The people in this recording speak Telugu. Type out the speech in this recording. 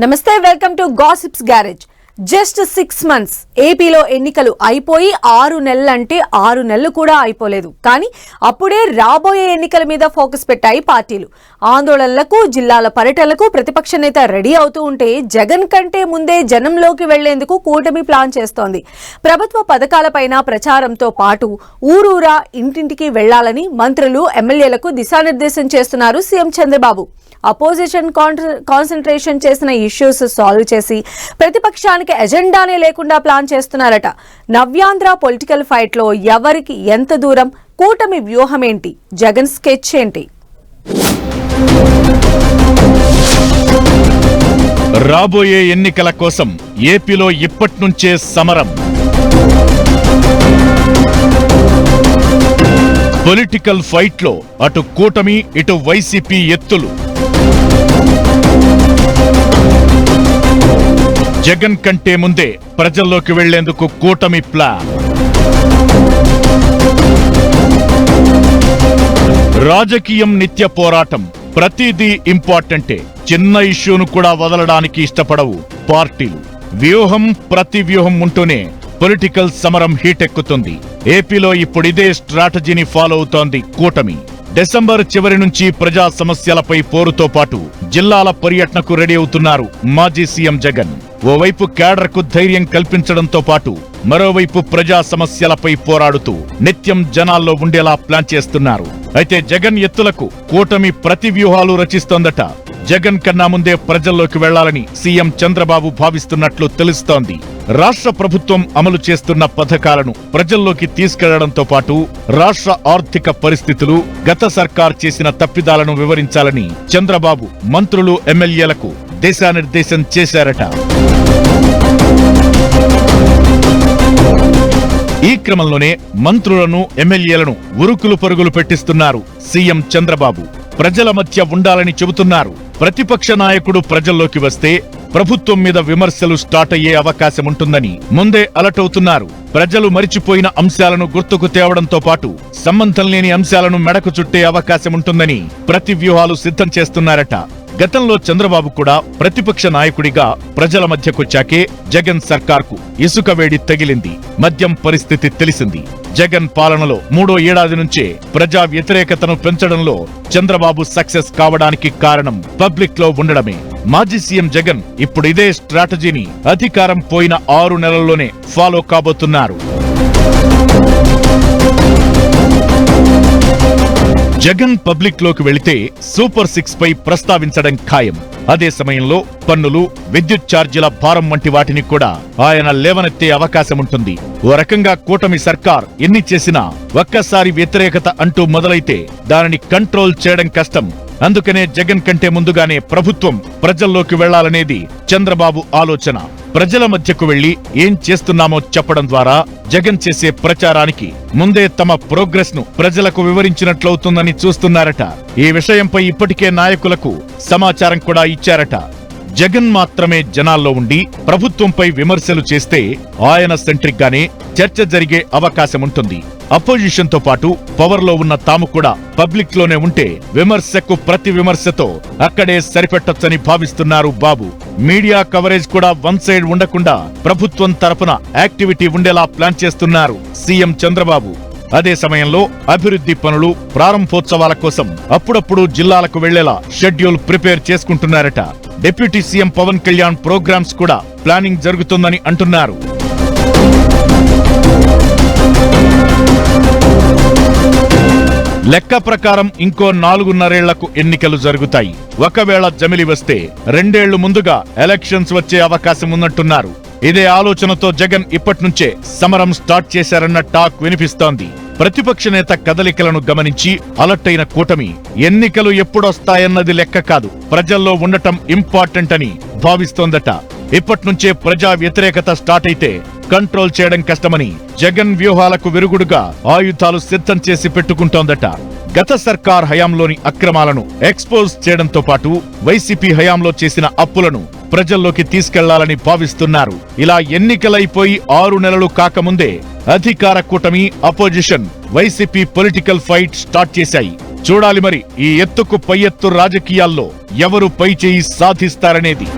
నమస్తే welcome to gossips garage. Just six months ఏపీలో ఎన్నికలు అయిపోయి ఆరు నెలలు అంటే ఆరు నెలలు కూడా అయిపోలేదు. కానీ అప్పుడే రాబోయే ఎన్నికల మీద ఫోకస్ పెట్టాయి పార్టీలు. ఆందోళనలకు జిల్లాల పర్యటనలకు ప్రతిపక్ష నేత రెడీ అవుతూ ఉంటే జగన్ కంటే ముందే జనంలోకి వెళ్ళేందుకు కూటమి ప్లాన్ చేస్తోంది. ప్రభుత్వ పథకాలపైన ప్రచారంతో పాటు ఊరూరా ఇంటింటికి వెళ్ళాలని మంత్రులు ఎమ్మెల్యేలకు దిశానిర్దేశం చేస్తున్నారు సీఎం చంద్రబాబు. అపోజిషన్ కాన్సన్ట్రేషన్ చేసిన ఇష్యూస్ సాల్వ్ చేసి ప్రతిపక్షానికి ఎజెండానే లేకుండా ప్లాన్ చేస్తున్నారట. నవ్యాంధ్ర పొలిటికల్ ఫైట్లో ఎవరికి ఎంత దూరం? కూటమి వ్యూహం ఏంటి జగన్ స్కెచ్ ఏంటి? రాబోయే ఎన్నికల కోసం ఏపీలో ఇప్పట్నుంచే సమరం. పొలిటికల్ ఫైట్లో అటు కూటమి ఇటు వైసీపీ ఎత్తులు. జగన్ కంటే ముందే ప్రజల్లోకి వెళ్ళేందుకు కూటమి ప్లాన్. రాజకీయం నిత్య పోరాటం ప్రతిదీ ఇంపార్టెంటే. చిన్న ఇష్యూను కూడా వదలడానికి ఇష్టపడవు పార్టీలు. వ్యూహం ప్రతి వ్యూహం ఉంటూనే పొలిటికల్ సమరం హీటెక్కుతుంది. ఏపీలో ఇప్పుడిదే స్ట్రాటజీని ఫాలో అవుతోంది కూటమి. డిసెంబర్ చివరి నుంచి ప్రజా సమస్యలపై పోరుతో పాటు జిల్లాల పర్యటనకు రెడీ అవుతున్నారు మాజీ సీఎం జగన్. ఓవైపు కేడర్కు ధైర్యం కల్పించడంతో పాటు మరోవైపు ప్రజా సమస్యలపై పోరాడుతూ నిత్యం జనాల్లో ఉండేలా ప్లాన్ చేస్తున్నారు. అయితే జగన్ ఎత్తులకు కూటమి ప్రతి వ్యూహాలు రచిస్తోందట. జగన్ కన్నా ముందే ప్రజల్లోకి వెళ్ళాలని సీఎం చంద్రబాబు భావిస్తున్నట్లు తెలుస్తోంది. రాష్ట్ర ప్రభుత్వం అమలు చేస్తున్న పథకాలను ప్రజల్లోకి తీసుకెళ్ళడంతో పాటు రాష్ట్ర ఆర్థిక పరిస్థితులు గత సర్కార్ చేసిన తప్పిదాలను వివరించాలని చంద్రబాబు మంత్రులు ఎమ్మెల్యేలకు దిశానిర్దేశం చేశారట. ఈ క్రమంలోనే మంత్రులను ఎమ్మెల్యేలను ఉరుకులు పరుగులు పెట్టిస్తున్నారు సీఎం చంద్రబాబు. ప్రజల మధ్య ఉండాలని చెబుతున్నారు. ప్రతిపక్ష నాయకుడు ప్రజల్లోకి వస్తే ప్రభుత్వం మీద విమర్శలు స్టార్ట్ అయ్యే అవకాశం ఉంటుందని ముందే అలర్ట్ అవుతున్నారు. ప్రజలు మరిచిపోయిన అంశాలను గుర్తుకు తేవడంతో పాటు సంబంధం లేని అంశాలను మెడకు చుట్టే అవకాశం ఉంటుందని ప్రతి వ్యూహాలు సిద్ధం చేస్తున్నారట. గతంలో చంద్రబాబు కూడా ప్రతిపక్ష నాయకుడిగా ప్రజల మధ్యకొచ్చాకే జగన్ సర్కార్కు ఇసుక వేడి తగిలింది. మద్యం పరిస్థితి తెలిసింది. జగన్ పాలనలో మూడో ఏడాది నుంచే ప్రజా వ్యతిరేకతను పెంచడంలో చంద్రబాబు సక్సెస్ కావడానికి కారణం పబ్లిక్లో ఉండడమే. మాజీ సీఎం జగన్ ఇప్పుడు ఇదే స్ట్రాటజీని అధికారం పోయిన ఆరు నెలల్లోనే ఫాలో కాబోతున్నారు. జగన్ పబ్లిక్లోకి వెళితే సూపర్ సిక్స్ పై ప్రస్తావించడం ఖాయం. అదే సమయంలో పన్నులు విద్యుత్ ఛార్జీల భారం వంటి వాటిని కూడా ఆయన లేవనెత్తే అవకాశం ఉంటుంది. ఓ రకంగా కూటమి సర్కార్ ఎన్ని చేసినా ఒక్కసారి వ్యతిరేకత అంటూ మొదలైతే దానిని కంట్రోల్ చేయడం కష్టం. అందుకనే జగన్ కంటే ముందుగానే ప్రభుత్వం ప్రజల్లోకి వెళ్ళాలనేది చంద్రబాబు ఆలోచన. ప్రజల మధ్యకు వెళ్ళి ఏం చేస్తున్నామో చెప్పడం ద్వారా జగన్ చేసే ప్రచారానికి ముందే తమ ప్రోగ్రెస్ను ప్రజలకు వివరించినట్లవుతుందని చూస్తున్నారట. ఈ విషయంపై ఇప్పటికే నాయకులకు సమాచారం కూడా ఇచ్చారట. జగన్ మాత్రమే జనాల్లో ఉండి ప్రభుత్వంపై విమర్శలు చేస్తే ఆయన సెంట్రిక్ గానే చర్చ జరిగే అవకాశం ఉంటుంది అపోజిషన్తో పాటు పవర్లో ఉన్న తాము కూడా పబ్లిక్లోనే ఉంటే విమర్శకు ప్రతి విమర్శతో అక్కడే సరిపెట్టొచ్చని భావిస్తున్నారు బాబు. మీడియా కవరేజ్ కూడా వన్ సైడ్ ఉండకుండా ప్రభుత్వం తరపున యాక్టివిటీ ఉండేలా ప్లాన్ చేస్తున్నారు సీఎం చంద్రబాబు. అదే సమయంలో అభివృద్ధి పనులు ప్రారంభోత్సవాల కోసం అప్పుడప్పుడు జిల్లాలకు వెళ్ళేలా schedule prepare చేసుకుంటున్నారట. Deputy CM Pawan Kalyan programs కూడా ప్లానింగ్ జరుగుతుందని అంటున్నారు. లెక్క ప్రకారం ఇంకో నాలుగున్నరేళ్ళకు ఎన్నికలు జరుగుతాయి. ఒకవేళ జమిలి వస్తే రెండేళ్ళు ముందుగా ఎలక్షన్స్ వచ్చే అవకాశం ఉన్నట్టున్నారు. ఇదే ఆలోచనతో జగన్ ఇప్పట్నుంచే సమరం స్టార్ట్ చేశారన్న టాక్ వినిపిస్తోంది. ప్రతిపక్ష నేత కదలికలను గమనించి అలర్ట్ అయిన కూటమి ఎన్నికలు ఎప్పుడొస్తాయన్నది లెక్క కాదు. ప్రజల్లో ఉండటం ఇంపార్టెంట్ అని భావిస్తోందట. ఇప్పట్నుంచే ప్రజా వ్యతిరేకత స్టార్ట్ అయితే కంట్రోల్ చేయడం కష్టమని జగన్ వ్యూహాలకు విరుగుడుగా ఆయుధాలు సిద్ధం చేసి పెట్టుకుంటోందట. గత సర్కార్ హయాంలోని అక్రమాలను ఎక్స్పోజ్ చేయడంతో పాటు వైసీపీ హయాంలో చేసిన అప్పులను ప్రజల్లోకి తీసుకెళ్ళాలని భావిస్తున్నారు. ఇలా ఎన్నికలైపోయి ఆరు నెలలు కాకముందే అధికార కూటమి opposition YCP political fight start చేశాయి. చూడాలి మరి ఈ ఎత్తుకు పై ఎత్తు రాజకీయాల్లో ఎవరు పై చేయి సాధిస్తారనేది.